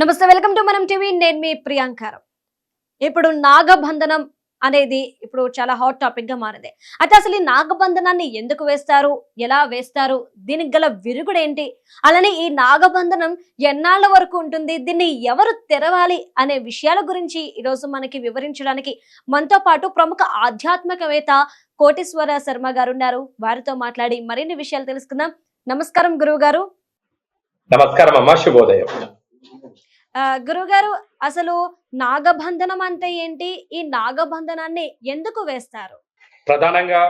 నమస్తే welcome to మనం TV. నేను మీ ప్రియాంకారం. ఇప్పుడు నాగబంధనం అనేది ఇప్పుడు చాలా హాట్ టాపిక్గా మారింది. అయితే అసలు ఈ నాగబంధనాన్ని ఎందుకు వేస్తారు? ఎలా వేస్తారు? దీనికి గల విరుగుడేంటి అలానే ఈ నాగబంధనం ఎన్నాళ్ళ వరకు ఉంటుంది? దీన్ని ఎవరు తెరవాలి అనే విషయాల గురించి ఈరోజు మనకి వివరించడానికి మనతో పాటు ప్రముఖ ఆధ్యాత్మికవేత్త కోటేశ్వర శర్మ గారు ఉన్నారు. వారితో మాట్లాడి మరిన్ని విషయాలు తెలుసుకుందాం. నమస్కారం గురువు గారు నమస్కారం అమ్మా శుభోదయం. గురుగారు అసలు నాగబంధనం అంటే ఏంటి? ఈ నాగబంధనాన్ని ఎందుకు వేస్తారు? ప్రధానంగా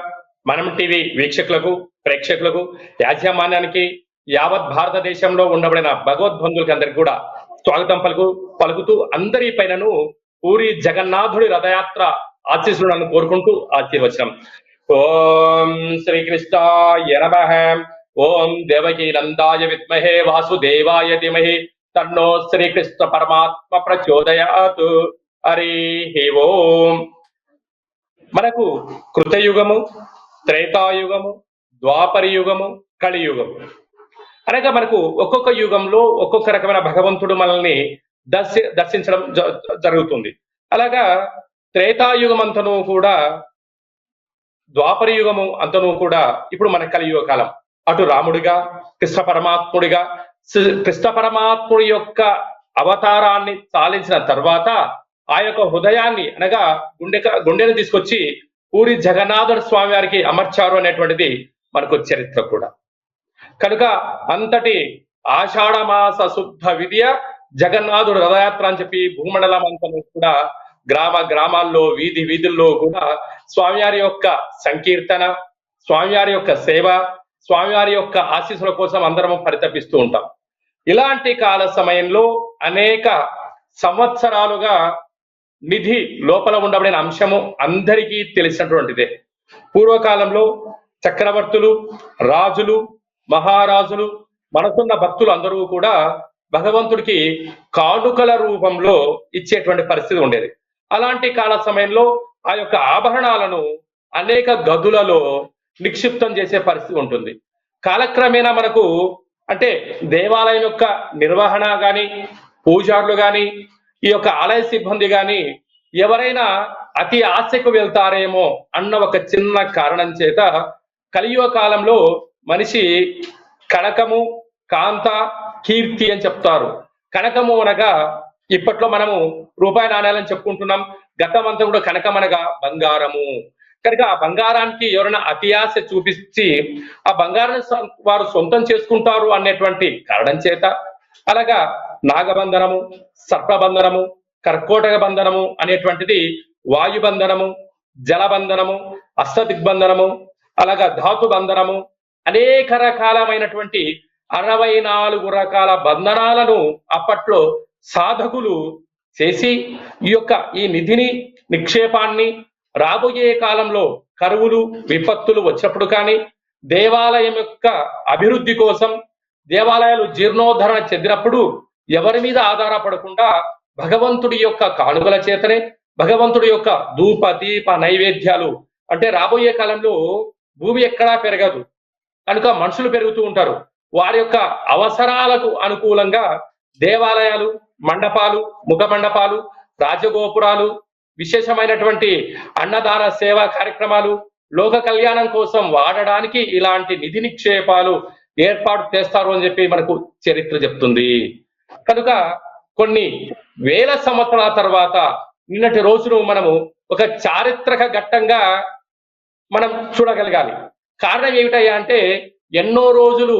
మనం టీవీ వీక్షకులకు ప్రేక్షకులకు యాజమాన్యానికి యావత్ భారతదేశంలో ఉండబడిన భగవద్బంధులకి అందరికి కూడా స్వాగతం పలుకు పలుకుతూ అందరి పైనను పూరి జగన్నాథుడి రథయాత్ర ఆశీస్సులను కోరుకుంటూ ఆశీర్వచనం. ఓం శ్రీకృష్ణాయ నమః. ఓం దేవకీ నందాయ విద్మహే వాసుదేవాయ ధీమహి. తన్నో శ్రీకృష్ణ పరమాత్మ ప్రచోదయాతు. హరి ఓం. మనకు కృతయుగము త్రేతాయుగము ద్వాపర యుగము కలియుగము. అనగా మనకు ఒక్కొక్క యుగంలో ఒక్కొక్క రకమైన భగవంతుడు మనల్ని దర్శి దర్శించడం జ- జరుగుతుంది. అలాగా త్రేతాయుగం అంతను కూడా ద్వాపర యుగము అంతను కూడా ఇప్పుడు మన కలియుగ కాలం. అటు రాముడిగా కృష్ణ పరమాత్ముడిగా కృష్ణ పరమాత్ముడి యొక్క అవతారాన్ని చాలించిన తర్వాత ఆ యొక్క హృదయాన్ని అనగా గుండె గుండెని తీసుకొచ్చి పూరి జగన్నాథుడు స్వామి వారికి అమర్చారు అనేటువంటిది మనకు చరిత్ర కూడా. కనుక అంతటి ఆషాఢ మాస శుద్ధ విద్య జగన్నాథుడు రథయాత్ర అని చెప్పి భూమండలం అంతా కూడా గ్రామ గ్రామాల్లో వీధి వీధుల్లో కూడా స్వామివారి యొక్క సంకీర్తన స్వామివారి యొక్క సేవ స్వామివారి యొక్క ఆశీస్సుల కోసం అందరం పరితపిస్తూ ఉంటాం. ఇలాంటి కాల సమయంలో అనేక సంవత్సరాలుగా నిధి లోపల ఉండబడిన అంశము అందరికీ తెలిసినటువంటిదే. పూర్వకాలంలో చక్రవర్తులు రాజులు మహారాజులు మనసున్న భక్తులు అందరూ కూడా భగవంతుడికి కానుకల రూపంలో ఇచ్చేటువంటి పరిస్థితి ఉండేది. అలాంటి కాల సమయంలో ఆ యొక్క ఆభరణాలను అనేక గదులలో నిక్షిప్తం చేసే పరిస్థితి ఉంటుంది. కాలక్రమేణా మనకు అంటే దేవాలయం యొక్క నిర్వహణ కానీ పూజారులు కానీ ఈ యొక్క ఆలయ సిబ్బంది కానీ ఎవరైనా అతి ఆశకు వెళ్తారేమో అన్న ఒక చిన్న కారణం చేత కలియుగ కాలంలో మనిషి కనకము కాంత కీర్తి అని చెప్తారు. కనకము అనగా ఇప్పట్లో మనము రూపాయి నాణ్యాలని చెప్పుకుంటున్నాం. గతం అంతా కూడా కనకం అనగా బంగారము. కనుక ఆ బంగారానికి ఎవరైనా అతి ఆశ చూపించి ఆ బంగారాన్ని వారు సొంతం చేసుకుంటారు అనేటువంటి కారణం చేత అలాగా నాగబంధనము సర్పబంధనము కర్కోటక బంధనము అనేటువంటిది వాయుబంధనము జలబంధనము అష్టదిగ్బంధనము అలాగా ధాతు బంధనము అనేక రకాలమైనటువంటి అరవై నాలుగు రకాల బంధనాలను అప్పట్లో సాధకులు చేసి ఈ యొక్క ఈ నిధిని నిక్షేపాన్ని రాబోయే కాలంలో కరువులు విపత్తులు వచ్చినప్పుడు కానీ దేవాలయం యొక్క అభివృద్ధి కోసం దేవాలయాలు జీర్ణోద్ధరణ చెందినప్పుడు ఎవరి మీద ఆధారపడకుండా భగవంతుడి యొక్క కానుకల చేతనే భగవంతుడి యొక్క ధూప దీప నైవేద్యాలు అంటే రాబోయే కాలంలో భూమి ఎక్కడా పెరగదు. కనుక మనుషులు పెరుగుతూ ఉంటారు. వారి యొక్క అవసరాలకు అనుకూలంగా దేవాలయాలు మండపాలు ముఖ మండపాలు రాజగోపురాలు విశేషమైనటువంటి అన్నదాన సేవా కార్యక్రమాలు లోక కళ్యాణం కోసం వాడడానికి ఇలాంటి నిధి నిక్షేపాలు ఏర్పాటు చేస్తారు అని చెప్పి మనకు చరిత్ర చెప్తుంది. కనుక కొన్ని వేల సంవత్సరాల తర్వాత నిన్నటి రోజును మనము ఒక చారిత్రక ఘట్టంగా మనం చూడగలగాలి. కారణం ఏమిటయ్యా అంటే ఎన్నో రోజులు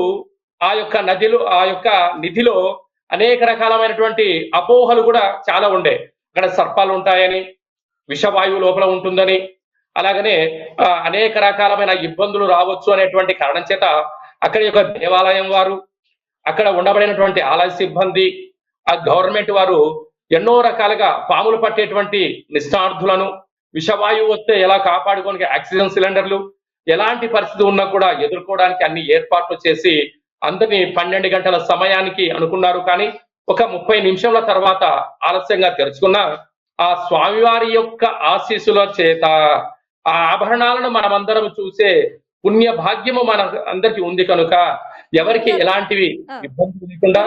ఆ యొక్క నదిలో ఆ యొక్క నిధిలో అనేక రకాలమైనటువంటి అపోహలు కూడా చాలా ఉండే. అక్కడ సర్పాలు ఉంటాయని విషవాయువు లోపల ఉంటుందని అలాగనే అనేక రకాలమైన ఇబ్బందులు రావచ్చు అనేటువంటి కారణం చేత అక్కడ యొక్క దేవాలయం వారు అక్కడ ఉండబడినటువంటి ఆలయ సిబ్బంది ఆ గవర్నమెంట్ వారు ఎన్నో రకాలుగా పాములు పట్టేటువంటి నిష్ణార్థులను విషవాయువు వస్తే ఎలా కాపాడుకోనికి ఆక్సిజన్ సిలిండర్లు ఎలాంటి పరిస్థితి ఉన్నా కూడా ఎదుర్కోవడానికి అన్ని ఏర్పాట్లు చేసి అందరినీ పన్నెండు గంటల సమయానికి అనుకున్నారు. కానీ ఒక ముప్పై నిమిషంల తర్వాత ఆలస్యంగా తెరుచుకున్న ఆ స్వామివారి యొక్క ఆశీస్సుల చేత ఆ ఆభరణాలను మనమందరం చూసే పుణ్య భాగ్యము మన అందరికి ఉంది కనుక ఎవరికి ఎలాంటివి లేకుండా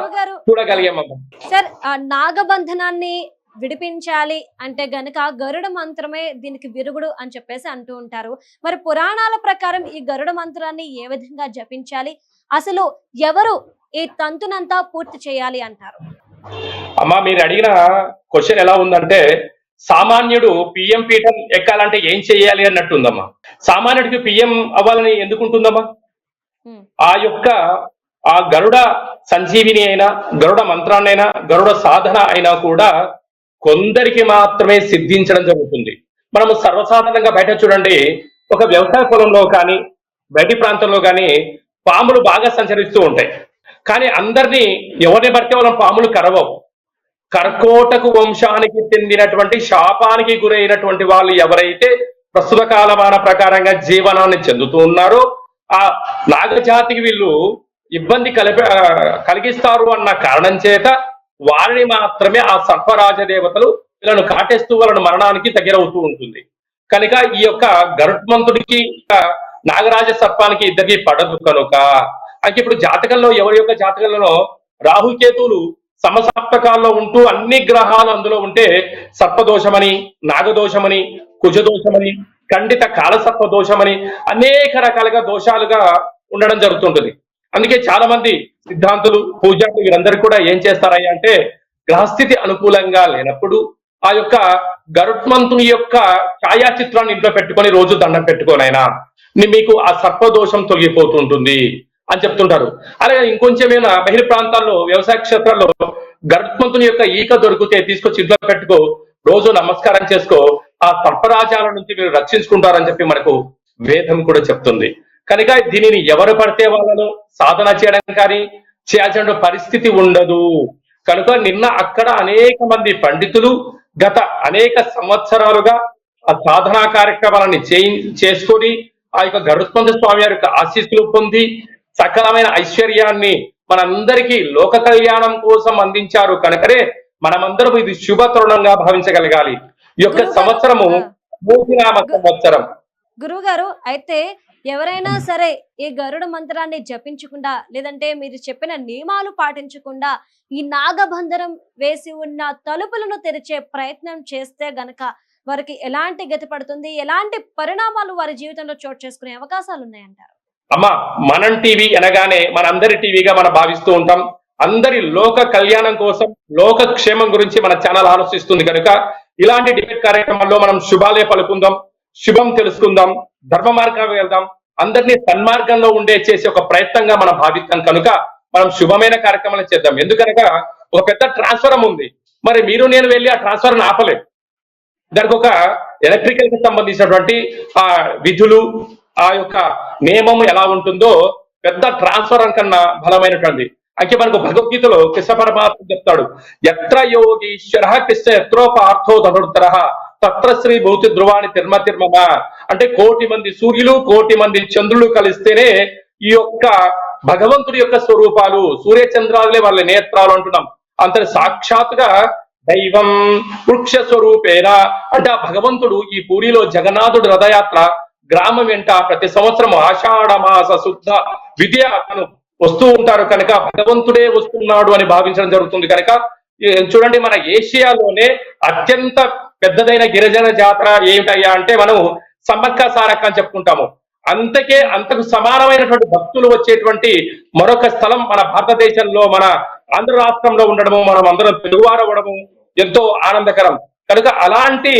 చూడగలిగామమ్మా. సార్ నాగబంధనాన్ని విడిపించాలి అంటే గనుక గరుడ మంత్రమే దీనికి విరుగుడు అని చెప్పేసి అంటూ ఉంటారు. మరి పురాణాల ప్రకారం ఈ గరుడ మంత్రాన్ని ఏ విధంగా జపించాలి? అసలు ఎవరు ఈ తంతునంతా పూర్తి చేయాలి అంటారు? అమ్మా మీరు అడిగిన క్వశ్చన్ ఎలా ఉందంటే సామాన్యుడు పిఎం పీఠం ఎక్కాలంటే ఏం చేయాలి అన్నట్టుందమ్మా. సామాన్యుడికి పిఎం అవ్వాలని ఎందుకు ఉంటుందమ్మా ఉమ్. ఆ యొక్క ఆ గరుడ సంజీవిని అయినా గరుడ మంత్రాన్నైనా గరుడ సాధన అయినా కూడా కొందరికి మాత్రమే సిద్ధించడం జరుగుతుంది. మనము సర్వసాధారణంగా బయట చూడండి ఒక వ్యవసాయ పొలంలో కానీ బయటి ప్రాంతంలో కానీ పాములు బాగా సంచరిస్తూ ఉంటాయి. కానీ అందరినీ ఎవరిని బట్టి వాళ్ళ పాములు కరవవు. కర్కోటకు వంశానికి చెందినటువంటి శాపానికి గురైనటువంటి వాళ్ళు ఎవరైతే ప్రస్తుత కాలమాన ప్రకారంగా జీవనాన్ని చెందుతూ ఉన్నారో ఆ నాగజాతికి వీళ్ళు ఇబ్బంది కలిపి కలిగిస్తారు అన్న కారణం చేత వారిని మాత్రమే ఆ సర్పరాజ దేవతలు వీళ్ళను కాటేస్తూ వాళ్ళను మరణానికి దగ్గరవుతూ ఉంటుంది. కనుక ఈ యొక్క గరుత్మంతుడికి నాగరాజ సర్పానికి ఇద్దరికి పడదు కనుక అయితే ఇప్పుడు జాతకంలో ఎవరి యొక్క జాతకంలో రాహుకేతువులు సమసప్తకాల్లో ఉంటూ అన్ని గ్రహాలు అందులో ఉంటే సర్పదోషమని నాగదోషమని కుజదోషమని ఖండిత కాలసర్ప దోషమని అనేక రకాలుగా దోషాలుగా ఉండడం జరుగుతుంటుంది. అందుకే చాలా మంది సిద్ధాంతులు పూజలు వీరందరూ కూడా ఏం చేస్తారయ్యా అంటే గ్రహస్థితి అనుకూలంగా లేనప్పుడు ఆ యొక్క గరుత్మంతుని యొక్క ఛాయాచిత్రాన్ని ఇంట్లో పెట్టుకొని రోజు దండం పెట్టుకోనైనా మీకు ఆ సర్పదోషం తొలగిపోతుంటుంది. అని చెప్తుంటారు. అలాగే ఇంకొంచెమైనా బహిర్ ప్రాంతాల్లో వ్యవసాయ క్షేత్రాల్లో గరుత్మంతుని యొక్క ఈక దొరికితే తీసుకొచ్చి ఇంట్లో పెట్టుకో రోజు నమస్కారం చేసుకో ఆ సర్పరాజాల నుంచి మీరు రక్షించుకుంటారని చెప్పి మనకు వేదం కూడా చెప్తుంది. కనుక దీనిని ఎవరు పడితే వాళ్ళను సాధన చేయడం కానీ చేయాల్సిన పరిస్థితి ఉండదు. కనుక నిన్న అక్కడ అనేక మంది పండితులు గత అనేక సంవత్సరాలుగా ఆ సాధనా కార్యక్రమాలని చేయి చేసుకొని ఆ యొక్క గరుత్మంత స్వామి వారి యొక్క ఆశీస్సులు పొంది సకలమైన ఐశ్వర్యాన్ని మనందరికీ లోక కళ్యాణం కోసం అందించారు కనుకనే మనమందరం ఇది శుభ తరుణంగా భావించగలగాలి. ఈ యొక్క సంవత్సరము సంవత్సరం. గురువు గారు అయితే ఎవరైనా సరే ఈ గరుడ మంత్రాన్ని జపించకుండా లేదంటే మీరు చెప్పిన నియమాలు పాటించకుండా ఈ నాగబంధనం వేసి ఉన్న తలుపులను తెరిచే ప్రయత్నం చేస్తే గనక వారికి ఎలాంటి గతి పడుతుంది? ఎలాంటి పరిణామాలు వారి జీవితంలో చోటు చేసుకునే అవకాశాలు ఉన్నాయంటారు? అమ్మా మనం టీవీ అనగానే మనందరి టీవీగా మనం భావిస్తూ ఉంటాం. అందరి లోక కళ్యాణం కోసం లోక క్షేమం గురించి మన ఛానల్ ఆలోచిస్తుంది కనుక ఇలాంటి డిబేట్ కార్యక్రమాల్లో మనం శుభాలే పలుకుందాం శుభం తెలుసుకుందాం ధర్మ మార్గం వెళ్దాం అందరినీ సన్మార్గంలో ఉండే చేసే ఒక ప్రయత్నంగా మనం భావిస్తాం కనుక మనం శుభమైన కార్యక్రమాలు చేద్దాం. ఎందుకనగా ఒక పెద్ద ట్రాన్స్ఫరం ఉంది. మరి మీరు నేను వెళ్ళి ఆ ట్రాన్స్ఫర్ ఆపలేం. దానికి ఒక ఎలక్ట్రికల్కి సంబంధించినటువంటి ఆ విధులు ఆ యొక్క నియమం ఎలా ఉంటుందో పెద్ద ట్రాన్స్ఫర్ కన్నా బలమైనటువంటి అంటే మనకు భగవద్గీతలో కృష్ణ పరమాత్మ చెప్తాడు ఎత్ర యోగీశ్వర కృష్ణ ఎత్రోపార్థో ధనుర్ధర తత్ర శ్రీ భౌతి ధ్రువాణి తిర్మ తిర్మమ అంటే కోటి మంది సూర్యులు కోటి మంది చంద్రులు కలిస్తేనే ఈ యొక్క భగవంతుడి యొక్క స్వరూపాలు సూర్య చంద్రాలే వాళ్ళ నేత్రాలు అంటున్నాం. అంతటి సాక్షాత్తుగా దైవం వృక్ష స్వరూపేణ. అంటే ఆ భగవంతుడు ఈ పూరిలో జగన్నాథుడు రథయాత్ర గ్రామం వెంట ప్రతి సంవత్సరం ఆషాఢ మాస శుద్ధ విద్య అతను వస్తూ ఉంటారు కనుక భగవంతుడే వస్తున్నాడు అని భావించడం జరుగుతుంది కనుక చూడండి మన ఏషియాలోనే అత్యంత పెద్దదైన గిరిజన జాతర ఏమిటయ్యా అంటే మనం సమ్మక్క సారక్క అని చెప్పుకుంటాము. అంతకే అంతకు సమానమైనటువంటి భక్తులు వచ్చేటువంటి మరొక స్థలం మన భారతదేశంలో మన ఆంధ్ర రాష్ట్రంలో ఉండడము మనం అందరం తెలుగువారవడము ఎంతో ఆనందకరం. కనుక అలాంటి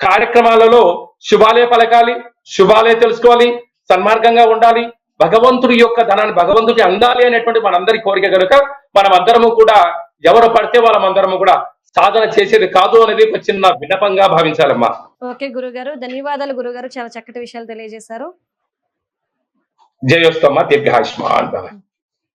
కార్యక్రమాలలో శుభాలయ పలకాలి శుభాలే తెలుసుకోవాలి సన్మార్గంగా ఉండాలి భగవంతుడి యొక్క ధనాన్ని భగవంతుడికి అందాలి అనేటువంటి మనందరి కోరిక కనుక మనం అందరము కూడా ఎవరు పడితే వాళ్ళమందరము కూడా సాధన చేసేది కాదు అనేది ఒక చిన్న విన్నపంగా భావించాలమ్మా. ఓకే గురుగారు ధన్యవాదాలు గురుగారు చాలా చక్కటి విషయాలు తెలియజేశారు. జయోస్తమ్మ దీర్ఘాయుష్మాన్ భవ